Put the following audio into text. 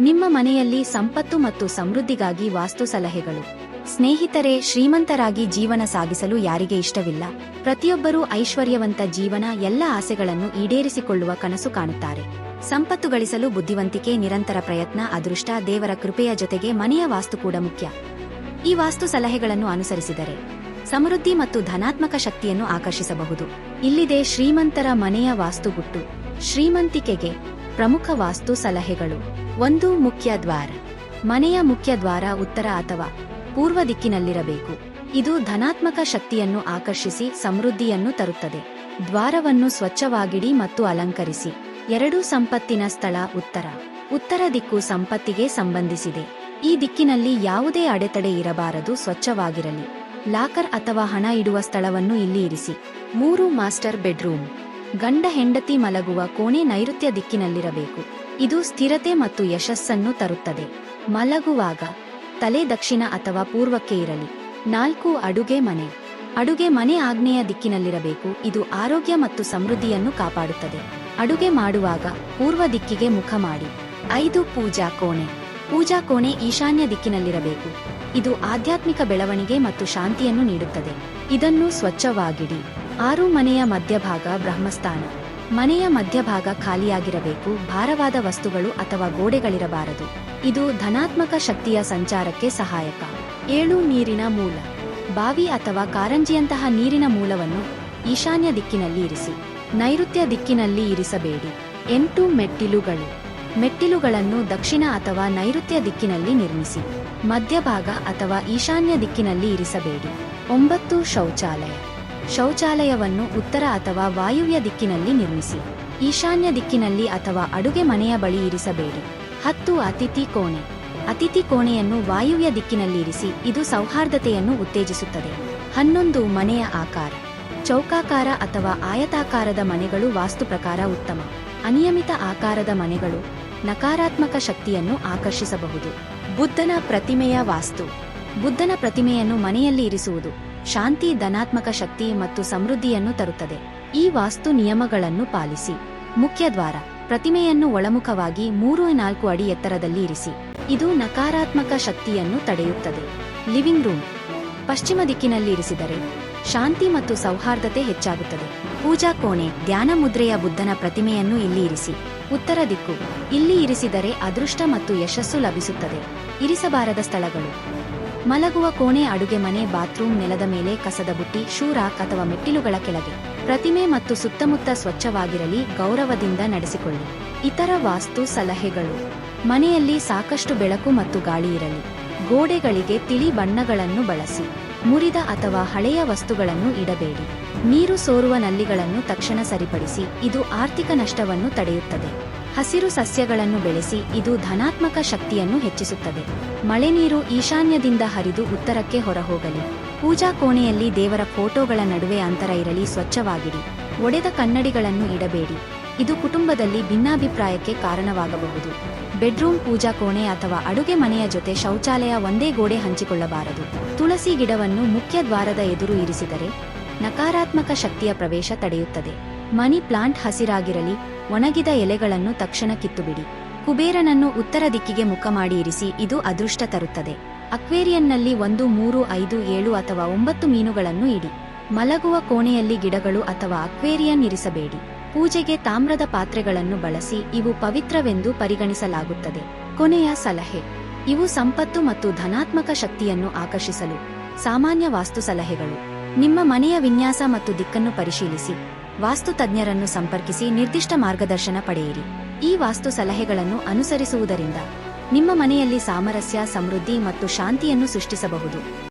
ನಿಮ್ಮ ಮನೆಯಲ್ಲಿ ಸಂಪತ್ತು ಮತ್ತು ಸಮೃದ್ಧಿಗಾಗಿ ವಾಸ್ತು ಸಲಹೆಗಳು. ಸ್ನೇಹಿತರೆ, ಶ್ರೀಮಂತರಾಗಿ ಜೀವನ ಸಾಗಿಸಲು ಯಾರಿಗೆ ಇಷ್ಟವಿಲ್ಲ? ಪ್ರತಿಯೊಬ್ಬರೂ ಐಶ್ವರ್ಯವಂತ ಜೀವನ, ಎಲ್ಲ ಆಸೆಗಳನ್ನು ಈಡೇರಿಸಿಕೊಳ್ಳುವ ಕನಸು ಕಾಣುತ್ತಾರೆ. ಸಂಪತ್ತು ಗಳಿಸಲು ಬುದ್ಧಿವಂತಿಕೆ, ನಿರಂತರ ಪ್ರಯತ್ನ, ಅದೃಷ್ಟ, ದೇವರ ಕೃಪೆಯ ಜೊತೆಗೆ ಮನೆಯ ವಾಸ್ತು ಕೂಡ ಮುಖ್ಯ. ಈ ವಾಸ್ತು ಸಲಹೆಗಳನ್ನು ಅನುಸರಿಸಿದರೆ ಸಮೃದ್ಧಿ ಮತ್ತು ಧನಾತ್ಮಕ ಶಕ್ತಿಯನ್ನು ಆಕರ್ಷಿಸಬಹುದು. ಇಲ್ಲಿದೆ ಶ್ರೀಮಂತರ ಮನೆಯ ವಾಸ್ತುಗುಟ್ಟು. ಶ್ರೀಮಂತಿಕೆಗೆ ಪ್ರಮುಖ ವಾಸ್ತು ಸಲಹೆಗಳು. ಒಂದು ಮುಖ್ಯ ದ್ವಾರ. ಮನೆಯ ಮುಖ್ಯ ದ್ವಾರ ಉತ್ತರ ಅಥವಾ ಪೂರ್ವ ದಿಕ್ಕಿನಲ್ಲಿರಬೇಕು. ಇದು ಧನಾತ್ಮಕ ಶಕ್ತಿಯನ್ನು ಆಕರ್ಷಿಸಿ, ಸಮೃದ್ಧಿಯನ್ನು ತರುತ್ತದೆ. ದ್ವಾರವನ್ನು ಸ್ವಚ್ಛವಾಗಿಡಿ ಮತ್ತು ಅಲಂಕರಿಸಿ. ಎರಡು ಸಂಪತ್ತಿನ ಸ್ಥಳ ಉತ್ತರ. ಉತ್ತರ ದಿಕ್ಕು ಸಂಪತ್ತಿಗೆ ಸಂಬಂಧಿಸಿದೆ. ಈ ದಿಕ್ಕಿನಲ್ಲಿ ಯಾವುದೇ ಅಡೆತಡೆ ಇರಬಾರದು, ಸ್ವಚ್ಛವಾಗಿರಲಿ. ಲಾಕರ್ ಅಥವಾ ಹಣ ಇಡುವ ಸ್ಥಳವನ್ನು ಇಲ್ಲಿ ಇರಿಸಿ. ಮೂರು ಮಾಸ್ಟರ್ ಬೆಡ್ರೂಮ್. ಗಂಡ ಹೆಂಡತಿ ಮಲಗುವ ಕೋಣೆ ನೈಋತ್ಯ ದಿಕ್ಕಿನಲ್ಲಿರಬೇಕು. ಇದು ಸ್ಥಿರತೆ ಮತ್ತು ಯಶಸ್ಸನ್ನು ತರುತ್ತದೆ. ಮಲಗುವಾಗ ತಲೆ ದಕ್ಷಿಣ ಅಥವಾ ಪೂರ್ವಕ್ಕೆ ಇರಲಿ. ನಾಲ್ಕು, ಅಡುಗೆ ಮನೆ. ಅಡುಗೆ ಮನೆ ಆಗ್ನೇಯ ದಿಕ್ಕಿನಲ್ಲಿರಬೇಕು. ಇದು ಆರೋಗ್ಯ ಮತ್ತು ಸಮೃದ್ಧಿಯನ್ನು ಕಾಪಾಡುತ್ತದೆ. ಅಡುಗೆ ಮಾಡುವಾಗ ಪೂರ್ವ ದಿಕ್ಕಿಗೆ ಮುಖ ಮಾಡಿ. ಐದು, ಪೂಜಾ ಕೋಣೆ. ಪೂಜಾ ಕೋಣೆ ಈಶಾನ್ಯ ದಿಕ್ಕಿನಲ್ಲಿರಬೇಕು. ಇದು ಆಧ್ಯಾತ್ಮಿಕ ಬೆಳವಣಿಗೆ ಮತ್ತು ಶಾಂತಿಯನ್ನು ನೀಡುತ್ತದೆ. ಇದನ್ನು ಸ್ವಚ್ಛವಾಗಿಡಿ. ಆರು ಮನೆಯ ಮಧ್ಯಭಾಗ ಬ್ರಹ್ಮಸ್ಥಾನ. ಮನೆಯ ಮಧ್ಯಭಾಗ ಖಾಲಿಯಾಗಿರಬೇಕು, ಭಾರವಾದ ವಸ್ತುಗಳು ಅಥವಾ ಗೋಡೆಗಳಿರಬಾರದು. ಇದು ಧನಾತ್ಮಕ ಶಕ್ತಿಯ ಸಂಚಾರಕ್ಕೆ ಸಹಾಯಕ. ಏಳು ನೀರಿನ ಮೂಲ. ಬಾವಿ ಅಥವಾ ಕಾರಂಜಿಯಂತಹ ನೀರಿನ ಮೂಲವನ್ನು ಈಶಾನ್ಯ ದಿಕ್ಕಿನಲ್ಲಿ ಇರಿಸಿ. ನೈಋತ್ಯ ದಿಕ್ಕಿನಲ್ಲಿ ಇರಿಸಬೇಡಿ. ಎಂಟು ಮೆಟ್ಟಿಲುಗಳು. ಮೆಟ್ಟಿಲುಗಳನ್ನು ದಕ್ಷಿಣ ಅಥವಾ ನೈಋತ್ಯ ದಿಕ್ಕಿನಲ್ಲಿ ನಿರ್ಮಿಸಿ. ಮಧ್ಯಭಾಗ ಅಥವಾ ಈಶಾನ್ಯ ದಿಕ್ಕಿನಲ್ಲಿ ಇರಿಸಬೇಡಿ. ಒಂಬತ್ತು ಶೌಚಾಲಯ. ಶೌಚಾಲಯವನ್ನು ಉತ್ತರ ಅಥವಾ ವಾಯುವ್ಯ ದಿಕ್ಕಿನಲ್ಲಿ ನಿರ್ಮಿಸಿ, ಈಶಾನ್ಯ ದಿಕ್ಕಿನಲ್ಲಿ ಅಥವಾ ಅಡುಗೆ ಮನೆಯ ಬಳಿ ಇರಿಸಬೇಡಿ. ಹತ್ತು ಅತಿಥಿ ಕೋಣೆ. ಅತಿಥಿ ಕೋಣೆಯನ್ನು ವಾಯುವ್ಯ ದಿಕ್ಕಿನಲ್ಲಿ ಇರಿಸಿ, ಇದು ಸೌಹಾರ್ದತೆಯನ್ನು ಉತ್ತೇಜಿಸುತ್ತದೆ. ಹನ್ನೊಂದು ಮನೆಯ ಆಕಾರ. ಚೌಕಾಕಾರ ಅಥವಾ ಆಯತಾಕಾರದ ಮನೆಗಳು ವಾಸ್ತು ಪ್ರಕಾರ ಉತ್ತಮ. ಅನಿಯಮಿತ ಆಕಾರದ ಮನೆಗಳು ನಕಾರಾತ್ಮಕ ಶಕ್ತಿಯನ್ನು ಆಕರ್ಷಿಸಬಹುದು. ಬುದ್ಧನ ಪ್ರತಿಮೆಯ ವಾಸ್ತು. ಬುದ್ಧನ ಪ್ರತಿಮೆಯನ್ನು ಮನೆಯಲ್ಲಿ ಇರಿಸುವುದು. ಶಾಂತಿ, ಧನಾತ್ಮಕ ಶಕ್ತಿ ಮತ್ತು ಸಮೃದ್ಧಿಯನ್ನು ತರುತ್ತದೆ. ಈ ವಾಸ್ತು ನಿಯಮಗಳನ್ನು ಪಾಲಿಸಿ. ಮುಖ್ಯ ದ್ವಾರ. ಪ್ರತಿಮೆಯನ್ನು ಒಳಮುಖವಾಗಿ ಮೂರು ನಾಲ್ಕು ಅಡಿ ಎತ್ತರದಲ್ಲಿ ಇರಿಸಿ. ಇದು ನಕಾರಾತ್ಮಕ ಶಕ್ತಿಯನ್ನು ತಡೆಯುತ್ತದೆ. Living room. ಪಶ್ಚಿಮ ದಿಕ್ಕಿನಲ್ಲಿ ಇರಿಸಿದರೆ ಶಾಂತಿ ಮತ್ತು ಸೌಹಾರ್ದತೆ ಹೆಚ್ಚಾಗುತ್ತದೆ. ಪೂಜಾ ಕೋಣೆ. ಧ್ಯಾನ ಮುದ್ರೆಯ ಬುದ್ಧನ ಪ್ರತಿಮೆಯನ್ನು ಇಲ್ಲಿ ಇರಿಸಿ. ಉತ್ತರ ದಿಕ್ಕು. ಇಲ್ಲಿ ಇರಿಸಿದರೆ ಅದೃಷ್ಟ ಮತ್ತು ಯಶಸ್ಸು ಲಭಿಸುತ್ತದೆ. ಇರಿಸಬಾರದ ಸ್ಥಳಗಳು. ಮಲಗುವ ಕೋಣೆ ಅಡುಗೆ ಮನೆ, ಬಾತ್ರೂಮ್, ನೆಲದ ಮೇಲೆ ಕಸದ ಬುಟ್ಟಿ ಶೂ ರಾಕ್ ಅಥವಾ ಮೆಟ್ಟಿಲುಗಳ ಕೆಳಗೆ. ಪ್ರತಿಮೆ ಮತ್ತು ಸುತ್ತಮುತ್ತ ಸ್ವಚ್ಛವಾಗಿರಲಿ, ಗೌರವದಿಂದ ನಡೆಸಿಕೊಳ್ಳಿ. ಇತರ ವಾಸ್ತು ಸಲಹೆಗಳು. ಮನೆಯಲ್ಲಿ ಸಾಕಷ್ಟು ಬೆಳಕು ಮತ್ತು ಗಾಳಿ ಇರಲಿ. ಗೋಡೆಗಳಿಗೆ ತಿಳಿ ಬಣ್ಣಗಳನ್ನು ಬಳಸಿ. ಮುರಿದ ಅಥವಾ ಹಳೆಯ ವಸ್ತುಗಳನ್ನು ಇಡಬೇಡಿ. ನೀರು ಸೋರುವ ನಲ್ಲಿಗಳನ್ನು ತಕ್ಷಣ ಸರಿಪಡಿಸಿ. ಇದು ಆರ್ಥಿಕ ನಷ್ಟವನ್ನು ತಡೆಯುತ್ತದೆ. ಹಸಿರು ಸಸ್ಯಗಳನ್ನು ಬೆಳೆಸಿ ಇದು ಧನಾತ್ಮಕ ಶಕ್ತಿಯನ್ನು ಹೆಚ್ಚಿಸುತ್ತದೆ. ಮಳೆ ನೀರು ಈಶಾನ್ಯದಿಂದ ಹರಿದು ಉತ್ತರಕ್ಕೆ ಹೊರಹೋಗಲಿ. ಪೂಜಾ ಕೋಣೆಯಲ್ಲಿ ದೇವರ ಫೋಟೋಗಳ ನಡುವೆ ಅಂತರ ಇರಲಿ, ಸ್ವಚ್ಛವಾಗಿರಿ. ಒಡೆದ ಕನ್ನಡಿಗಳನ್ನು ಇಡಬೇಡಿ. ಇದು ಕುಟುಂಬದಲ್ಲಿ ಭಿನ್ನಾಭಿಪ್ರಾಯಕ್ಕೆ ಕಾರಣವಾಗಬಹುದು. ಬೆಡ್ರೂಮ್, ಪೂಜಾ ಕೋಣೆ ಅಥವಾ ಅಡುಗೆ ಮನೆಯ ಜೊತೆ ಶೌಚಾಲಯ ಒಂದೇ ಗೋಡೆ ಹಂಚಿಕೊಳ್ಳಬಾರದು. ತುಳಸಿ ಗಿಡವನ್ನು ಮುಖ್ಯ ದ್ವಾರದ ಎದುರು ಇರಿಸಿದರೆ ನಕಾರಾತ್ಮಕ ಶಕ್ತಿಯ ಪ್ರವೇಶ ತಡೆಯುತ್ತದೆ. ಮನಿ ಪ್ಲಾಂಟ್ ಹಸಿರಾಗಿರಲಿ, ಒಣಗಿದ ಎಲೆಗಳನ್ನು ತಕ್ಷಣ ಕಿತ್ತುಬಿಡಿ. ಕುಬೇರನನ್ನು ಉತ್ತರ ದಿಕ್ಕಿಗೆ ಮುಖ ಮಾಡಿ ಇರಿಸಿ, ಇದು ಅದೃಷ್ಟ ತರುತ್ತದೆ. ಅಕ್ವೇರಿಯನ್ನಲ್ಲಿ ಒಂದು, ಮೂರು, ಐದು, ಏಳು ಅಥವಾ ಒಂಬತ್ತು ಮೀನುಗಳನ್ನು ಇಡಿ. ಮಲಗುವ ಕೋಣೆಯಲ್ಲಿ ಗಿಡಗಳು ಅಥವಾ ಅಕ್ವೇರಿಯನ್ ಇರಿಸಬೇಡಿ. ಪೂಜೆಗೆ ತಾಮ್ರದ ಪಾತ್ರೆಗಳನ್ನು ಬಳಸಿ, ಇವು ಪವಿತ್ರವೆಂದು ಪರಿಗಣಿಸಲಾಗುತ್ತದೆ. ಕೊನೆಯ ಸಲಹೆ. ಇವು ಸಂಪತ್ತು ಮತ್ತು ಧನಾತ್ಮಕ ಶಕ್ತಿಯನ್ನು ಆಕರ್ಷಿಸಲು ಸಾಮಾನ್ಯ ವಾಸ್ತು ಸಲಹೆಗಳು. ನಿಮ್ಮ ಮನೆಯ ವಿನ್ಯಾಸ ಮತ್ತು ದಿಕ್ಕನ್ನು ಪರಿಶೀಲಿಸಿ. ವಾಸ್ತು ತಜ್ಞರನ್ನು ಸಂಪರ್ಕಿಸಿ ನಿರ್ದಿಷ್ಟ ಮಾರ್ಗದರ್ಶನ ಪಡೆಯಿರಿ. ಈ ವಾಸ್ತು ಸಲಹೆಗಳನ್ನು ಅನುಸರಿಸುವುದರಿಂದ ನಿಮ್ಮ ಮನೆಯಲ್ಲಿ ಸಾಮರಸ್ಯ, ಸಮೃದ್ಧಿ ಮತ್ತು ಶಾಂತಿಯನ್ನು ಸೃಷ್ಟಿಸಬಹುದು.